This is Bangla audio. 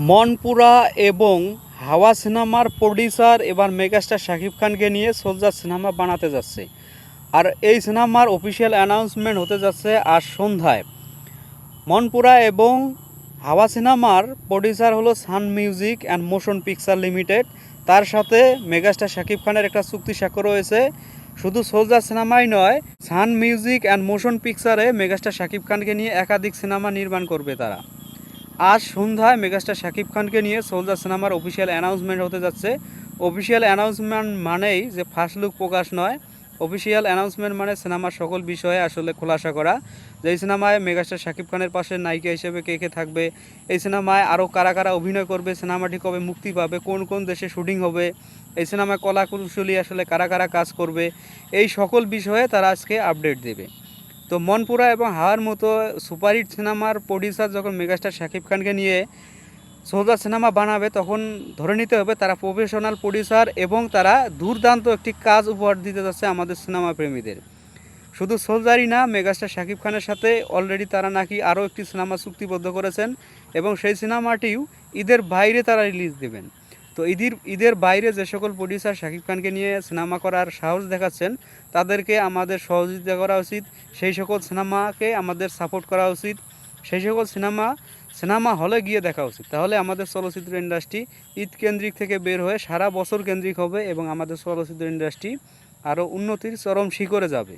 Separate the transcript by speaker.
Speaker 1: মনপুরা এবং হাওয়া সিনেমার প্রডিউসার এবার মেগাস্টার শাকিব খানকে নিয়ে সোলজার সিনেমা বানাতে যাচ্ছে। আর এই সিনেমার অফিসিয়াল অ্যানাউন্সমেন্ট হতে যাচ্ছে আজ সন্ধ্যায়। মনপুরা এবং হাওয়া সিনেমার প্রডিউসার হলো Sun Music and Motion Picture Limited. তার সাথে মেগাস্টার শাকিব খানের একটা চুক্তি স্বাক্ষর রয়েছে। শুধু সোলজার সিনেমাই নয়, সান মিউজিক অ্যান্ড মোশন পিকচারে মেগাস্টার শাকিব খানকে নিয়ে একাধিক সিনেমা নির্মাণ করবে তারা। আজ সন্ধ্যায় মেগাস্টার শাকিব খানকে নিয়ে সোলজার সিনেমার অফিসিয়াল অ্যানাউন্সমেন্ট হতে যাচ্ছে। অফিসিয়াল অ্যানাউন্সমেন্ট মানেই যে ফার্স্ট লুক প্রকাশ নয়, অফিসিয়াল অ্যানাউন্সমেন্ট মানে সিনেমার সকল বিষয়ে আসলে খোলাসা করা। যে এই সিনেমায় মেগাস্টার শাকিব খানের পাশে নায়িকা হিসেবে কে কে থাকবে, এই সিনেমায় আরও কারা কারা অভিনয় করবে, সিনেমাটি কবে মুক্তি পাবে, কোন কোন দেশে শুটিং হবে, এই সিনেমায় কলা কুশলী আসলে কারা কারা কাজ করবে, এই সকল বিষয়ে তারা আজকে আপডেট দেবে। তো মনপুরা এবং হাওয়ার মতো সুপারহিট সিনেমার প্রডিউসার যখন মেগাস্টার শাকিব খানকে নিয়ে সোজা সিনেমা বানাবে, তখন ধরে নিতে হবে তারা প্রফেশনাল প্রডিউসার এবং তারা দুর্দান্ত একটি কাজ উপহার দিতে যাচ্ছে আমাদের সিনেমা প্রেমীদের। শুধু সোলজারই না, মেগাস্টার শাকিব খানের সাথে অলরেডি তারা নাকি আরও একটি সিনেমা চুক্তিবদ্ধ করেছেন এবং সেই সিনেমাটিও ঈদের বাইরে তারা রিলিজ দেবেন। তো ঈদের ঈদের বাইরে যে সকল প্রডিউসার শাকিব খানকে নিয়ে সিনেমা করার সাহস দেখাচ্ছেন, তাদেরকে আমাদের সহযোগিতা করা উচিত, সেই সকল সিনেমাকে আমাদের সাপোর্ট করা উচিত, সেই সকল সিনেমা সিনেমা হলে গিয়ে দেখা উচিত। তাহলে আমাদের চলচ্চিত্র ইন্ডাস্ট্রি ঈদ কেন্দ্রিক থেকে বের হয়ে সারা বছর কেন্দ্রিক হবে এবং আমাদের চলচ্চিত্র ইন্ডাস্ট্রি আরও উন্নতির চরম শিখরে যাবে।